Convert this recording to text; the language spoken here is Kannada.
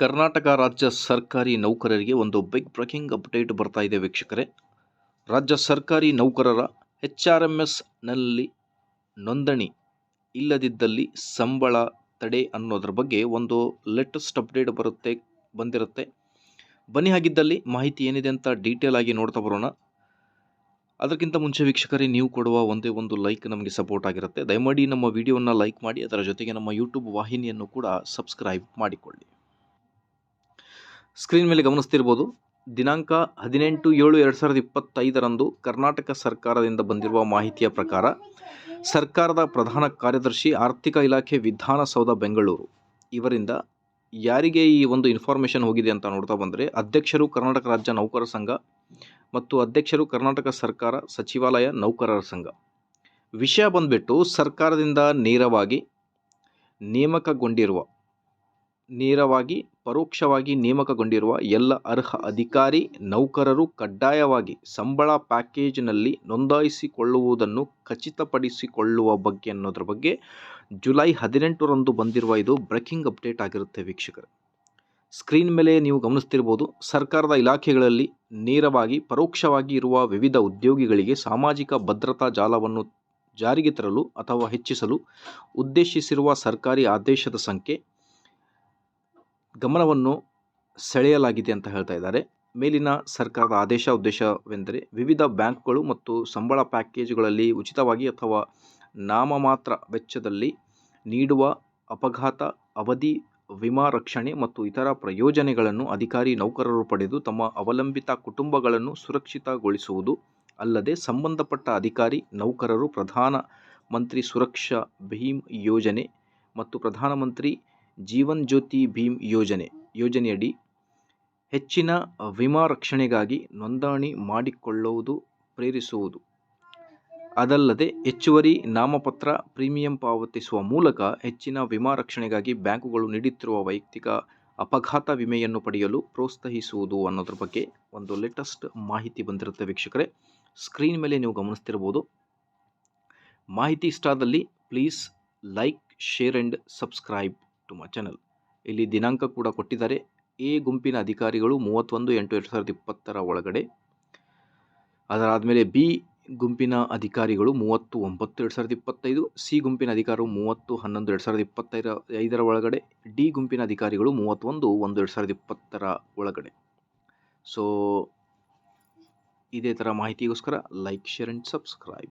ಕರ್ನಾಟಕ ರಾಜ್ಯ ಸರ್ಕಾರಿ ನೌಕರರಿಗೆ ಒಂದು ಬಿಗ್ ಬ್ರೇಕಿಂಗ್ ಅಪ್ಡೇಟ್ ಬರ್ತಾ ಇದೆ ವೀಕ್ಷಕರೇ. ರಾಜ್ಯ ಸರ್ಕಾರಿ ನೌಕರರ ಎಚ್ ಆರ್ ಎಂ ಎಸ್ನಲ್ಲಿ ನೋಂದಣಿ ಇಲ್ಲದಿದ್ದಲ್ಲಿ ಸಂಬಳ ತಡೆ ಅನ್ನೋದ್ರ ಬಗ್ಗೆ ಒಂದು ಲೇಟೆಸ್ಟ್ ಅಪ್ಡೇಟ್ ಬರುತ್ತೆ, ಬಂದಿರುತ್ತೆ. ಬನ್ನಿ ಹಾಗಿದ್ದಲ್ಲಿ ಮಾಹಿತಿ ಏನಿದೆ ಅಂತ ಡೀಟೇಲ್ ಆಗಿ ನೋಡ್ತಾ ಬರೋಣ. ಅದಕ್ಕಿಂತ ಮುಂಚೆ ವೀಕ್ಷಕರೇ, ನೀವು ಕೊಡುವ ಒಂದೇ ಒಂದು ಲೈಕ್ ನಮಗೆ ಸಪೋರ್ಟ್ ಆಗಿರುತ್ತೆ. ದಯಮಾಡಿ ನಮ್ಮ ವಿಡಿಯೋವನ್ನು ಲೈಕ್ ಮಾಡಿ, ಅದರ ಜೊತೆಗೆ ನಮ್ಮ ಯೂಟ್ಯೂಬ್ ವಾಹಿನಿಯನ್ನು ಕೂಡ ಸಬ್ಸ್ಕ್ರೈಬ್ ಮಾಡಿಕೊಳ್ಳಿ. ಸ್ಕ್ರೀನ್ ಮೇಲೆ ಗಮನಿಸ್ತಿರ್ಬೋದು, ದಿನಾಂಕ ಹದಿನೆಂಟು ಏಳು ಎರಡು ಸಾವಿರದ ಇಪ್ಪತ್ತೈದರಂದು ಕರ್ನಾಟಕ ಸರ್ಕಾರದಿಂದ ಬಂದಿರುವ ಮಾಹಿತಿಯ ಪ್ರಕಾರ, ಸರ್ಕಾರದ ಪ್ರಧಾನ ಕಾರ್ಯದರ್ಶಿ ಆರ್ಥಿಕ ಇಲಾಖೆ ವಿಧಾನಸೌಧ, ಬೆಂಗಳೂರು. ಇವರಿಂದ ಯಾರಿಗೆ ಈ ಒಂದು ಇನ್ಫಾರ್ಮೇಷನ್ ಹೋಗಿದೆ ಅಂತ ನೋಡ್ತಾ ಬಂದರೆ, ಅಧ್ಯಕ್ಷರು ಕರ್ನಾಟಕ ರಾಜ್ಯ ನೌಕರರ ಸಂಘ ಮತ್ತು ಅಧ್ಯಕ್ಷರು ಕರ್ನಾಟಕ ಸರ್ಕಾರ ಸಚಿವಾಲಯ ನೌಕರರ ಸಂಘ. ವಿಷಯ ಬಂದ್ಬಿಟ್ಟು ಸರ್ಕಾರದಿಂದ ನೇರವಾಗಿ ನೇಮಕಗೊಂಡಿರುವ, ನೇರವಾಗಿ ಪರೋಕ್ಷವಾಗಿ ನೇಮಕಗೊಂಡಿರುವ ಎಲ್ಲ ಅರ್ಹ ಅಧಿಕಾರಿ, ನೌಕರರು ಕಡ್ಡಾಯವಾಗಿ ಸಂಬಳ ಪ್ಯಾಕೇಜ್ನಲ್ಲಿ ನೋಂದಾಯಿಸಿಕೊಳ್ಳುವುದನ್ನು ಖಚಿತಪಡಿಸಿಕೊಳ್ಳುವ ಬಗ್ಗೆ ಅನ್ನೋದ್ರ ಬಗ್ಗೆ ಜುಲೈ ಹದಿನೆಂಟರಂದು ಬಂದಿರುವ ಇದು ಬ್ರೇಕಿಂಗ್ ಅಪ್ಡೇಟ್ ಆಗಿರುತ್ತೆ ವೀಕ್ಷಕರು. ಸ್ಕ್ರೀನ್ ಮೇಲೆ ನೀವು ಗಮನಿಸ್ತಿರ್ಬೋದು, ಸರ್ಕಾರದ ಇಲಾಖೆಗಳಲ್ಲಿ ನೇರವಾಗಿ ಪರೋಕ್ಷವಾಗಿ ಇರುವ ವಿವಿಧ ಉದ್ಯೋಗಿಗಳಿಗೆ ಸಾಮಾಜಿಕ ಭದ್ರತಾ ಜಾಲವನ್ನು ಜಾರಿಗೆ ತರಲು ಅಥವಾ ಹೆಚ್ಚಿಸಲು ಉದ್ದೇಶಿಸಿರುವ ಸರ್ಕಾರಿ ಆದೇಶದ ಸಂಖ್ಯೆ ಗಮನವನ್ನು ಸೆಳೆಯಲಾಗಿದೆ ಅಂತ ಹೇಳ್ತಾ ಇದ್ದಾರೆ. ಮೇಲಿನ ಸರ್ಕಾರದ ಆದೇಶ, ಉದ್ದೇಶವೆಂದರೆ ವಿವಿಧ ಬ್ಯಾಂಕ್ಗಳು ಮತ್ತು ಸಂಬಳ ಪ್ಯಾಕೇಜ್ಗಳಲ್ಲಿ ಉಚಿತವಾಗಿ ಅಥವಾ ನಾಮಮಾತ್ರ ವೆಚ್ಚದಲ್ಲಿ ನೀಡುವ ಅಪಘಾತ, ಅವಧಿ, ವಿಮಾ ರಕ್ಷಣೆ ಮತ್ತು ಇತರ ಪ್ರಯೋಜನೆಗಳನ್ನು ಅಧಿಕಾರಿ ನೌಕರರು ಪಡೆದು ತಮ್ಮ ಅವಲಂಬಿತ ಕುಟುಂಬಗಳನ್ನು ಸುರಕ್ಷಿತಗೊಳಿಸುವುದು ಅಲ್ಲದೆ ಸಂಬಂಧಪಟ್ಟ ಅಧಿಕಾರಿ, ನೌಕರರು, ಪ್ರಧಾನ ಮಂತ್ರಿ ಸುರಕ್ಷಾ ಭೀಮ್ ಯೋಜನೆ ಮತ್ತು ಪ್ರಧಾನಮಂತ್ರಿ ಜೀವನ್ ಜ್ಯೋತಿ ಭೀಮ್ ಯೋಜನೆ, ಯೋಜನೆಯಡಿ ಹೆಚ್ಚಿನ ವಿಮಾ ರಕ್ಷಣೆಗಾಗಿ ನೋಂದಣಿ ಮಾಡಿಕೊಳ್ಳುವುದು, ಪ್ರೇರಿಸುವುದು. ಅದಲ್ಲದೆ ಹೆಚ್ಚುವರಿ ನಾಮಪತ್ರ ಪ್ರೀಮಿಯಂ ಪಾವತಿಸುವ ಮೂಲಕ ಹೆಚ್ಚಿನ ವಿಮಾ ರಕ್ಷಣೆಗಾಗಿ ಬ್ಯಾಂಕುಗಳು ನೀಡುತ್ತಿರುವ ವೈಯಕ್ತಿಕ ಅಪಘಾತ ವಿಮೆಯನ್ನು ಪಡೆಯಲು ಪ್ರೋತ್ಸಾಹಿಸುವುದು ಅನ್ನೋದ್ರ ಬಗ್ಗೆ ಒಂದು ಲೇಟೆಸ್ಟ್ ಮಾಹಿತಿ ಬಂದಿರುತ್ತೆ ವೀಕ್ಷಕರೇ. ಸ್ಕ್ರೀನ್ ಮೇಲೆ ನೀವು ಗಮನಿಸ್ತಿರ್ಬೋದು. ಮಾಹಿತಿ ಇಷ್ಟ ಆದಲ್ಲಿ please like share and subscribe to my channel ಇಲ್ಲಿ ದಿನಾಂಕ ಕೂಡ ಕೊಟ್ಟಿದ್ದಾರೆ. ಎ ಗುಂಪಿನ ಅಧಿಕಾರಿಗಳು ಮೂವತ್ತೊಂದು, ಎಂಟು, ಎರಡು ಸಾವಿರದ ಇಪ್ಪತ್ತರ ಒಳಗಡೆ. ಅದರಾದಮೇಲೆ ಬಿ ಗುಂಪಿನ ಅಧಿಕಾರಿಗಳು ಮೂವತ್ತು, ಒಂಬತ್ತು, ಎರಡು ಸಾವಿರದ ಇಪ್ಪತ್ತೈದು, ಸಿ ಗುಂಪಿನ ಅಧಿಕಾರಿಗಳು ಮೂವತ್ತು, ಹನ್ನೊಂದು, ಎರಡು ಸಾವಿರದ ಇಪ್ಪತ್ತೈದ ಐದರ ಒಳಗಡೆ, ಡಿ ಗುಂಪಿನ ಅಧಿಕಾರಿಗಳು ಮೂವತ್ತೊಂದು, ಒಂದು, ಎರಡು ಸಾವಿರದ ಇಪ್ಪತ್ತರ ಒಳಗಡೆ. ಸೊ ಇದೇ ಥರ ಮಾಹಿತಿಗೋಸ್ಕರ ಲೈಕ್ ಶೇರ್ ಆ್ಯಂಡ್ ಸಬ್ಸ್ಕ್ರೈಬ್